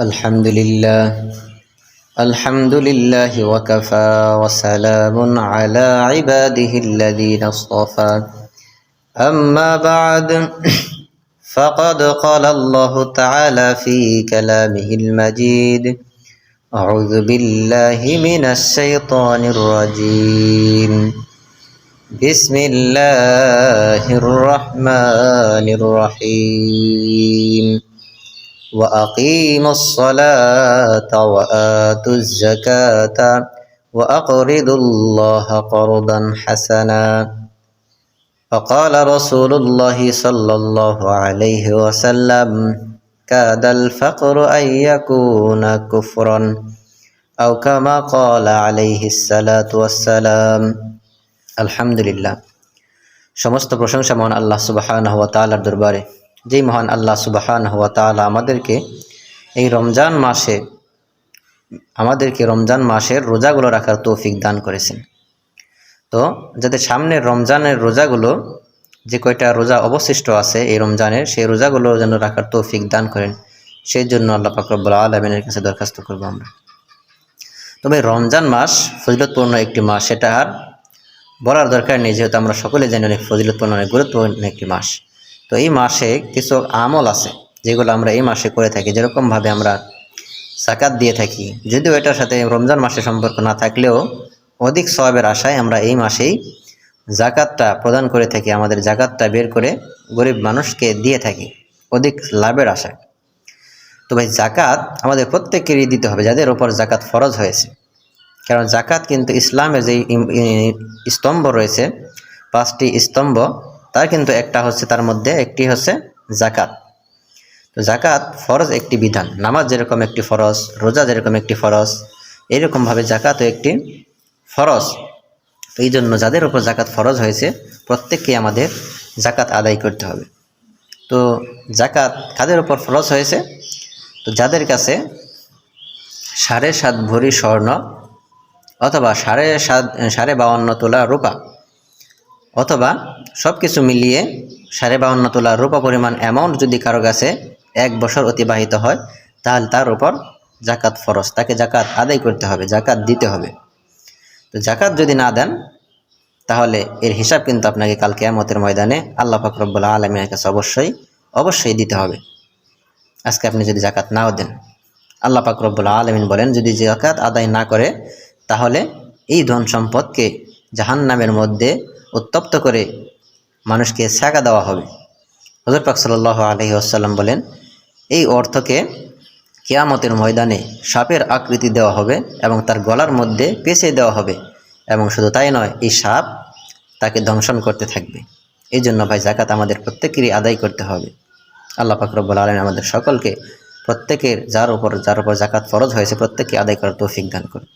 الحمد لله. الحمد لله وكفى وسلام على عباده الذين اصطفى. أما بعد فقد قال الله تعالى في كلامه المجيد أعوذ بالله من الشيطان الرجيم. بسم الله الرحمن الرحيم. وأقيموا الصلاة وآتوا الزكاة وأقرضوا الله قرضا حسنا فقال رسول الله صلى الله عليه وسلم كاد الفقر أن يكون كفرا أو كما قال عليه الصلاة والسلام الحمد لله সমস্ত প্রশংসা মহান আল্লাহ সুবাহান হওয়া তালার দরবারে যেই মহান আল্লাহ সুবাহান হওয়া তালা আমাদেরকে এই রমজান মাসে, আমাদেরকে রমজান মাসের রোজাগুলো রাখার তৌফিক দান করেছেন। তো যাতে সামনের রমজানের রোজাগুলো, যে কয়টা রোজা অবশিষ্ট আছে এই রমজানের, সেই রোজাগুলো যেন রাখার তৌফিক দান করেন, সেই জন্য আল্লাহ পাকরবুল্লা আলমিনের কাছে দরখাস্ত করব আমরা। তবে রমজান মাস ফজিলতপূর্ণ একটি মাস, সেটা আর বলার দরকার নেই, যেহেতু আমরা সকলে জানি অনেক ফজিলতপূর্ণ, অনেক গুরুত্বপূর্ণ একটি মাস। তো এই মাসে কিছু আমল আছে যেগুলো আমরা এই মাসে করে থাকি, যেরকমভাবে আমরা সাকাত দিয়ে থাকি। যদিও এটার সাথে রমজান মাসে সম্পর্ক না থাকলেও অধিক সবাবের আশায় আমরা এই মাসেই জাকাতটা প্রদান করে থাকি, আমাদের জাকাতটা বের করে গরিব মানুষকে দিয়ে থাকি, অধিক লাভের আশায়। তো ভাই জাকাত আমাদের প্রত্যেকেরই দিতে হবে, যাদের ওপর জাকাত ফরজ হয়েছে। কারণ জাকাত কিন্তু ইসলামের যে স্তম্ভ রয়েছে, পাঁচটি স্তম্ভ তার কিন্তু একটা হচ্ছে তার মধ্যে একটি হচ্ছে জাকাত তো জাকাত ফরজ একটি বিধান, নামাজ যেরকম একটি ফরজ, রোজা যেরকম একটি ফরজ এরকমভাবে জাকাতও একটি ফরজ। তো এই জন্য যাদের উপর জাকাত ফরজ হয়েছে, প্রত্যেককে আমাদের জাকাত আদায় করতে হবে। তো জাকাত কাদের উপর ফরজ হয়েছে? তো যাদের কাছে সাড়ে সাত ভরি স্বর্ণ অথবা সাড়ে সাত, সাড়ে বাউন্ন তোলা রূপা অথবা সব কিছু মিলিয়ে সাড়ে বাউন্ন তোলা রূপা পরিমাণ অ্যামাউন্ট যদি কারও কাছে এক বছর অতিবাহিত হয়, তাহলে তার উপর জাকাত ফরজ। তাকে জাকাত আদায় করতে হবে, জাকাত দিতে হবে। তো জাকাত যদি না দেন, তাহলে এর হিসাব কিন্তু আপনাকে কাল কেয়ামতের ময়দানে আল্লাহ ফাকরবুল্লা আলমীর কাছে অবশ্যই অবশ্যই দিতে হবে। আজকে আপনি যদি জাকাত নাও দেন, আল্লাহ ফাকরবুল্লা আলমিন বলেন, যদি জাকাত আদায় না করে, তাহলে এই ধন সম্পদকে জাহান নামের মধ্যে উত্তপ্ত করে মানুষকে ছাকা দেওয়া হবে। হজর পাক সাল্লাহ আলহি আসাল্লাম বলেন, এই অর্থকে কেয়ামতের ময়দানে সাপের আকৃতি দেওয়া হবে এবং তার গলার মধ্যে পেঁচে দেওয়া হবে এবং শুধু তাই নয়, এই সাপ তাকে দংশন করতে থাকবে। এই জন্য ভাই জাকাত আমাদের প্রত্যেকেরই আদায় করতে হবে। আল্লাহ ফাকরবুল আলম আমাদের সকলকে প্রত্যেকের যার উপর যার উপর জাকাত ফরজ হয়েছে, প্রত্যেককে আদায় করার তৌফিক দান করুন।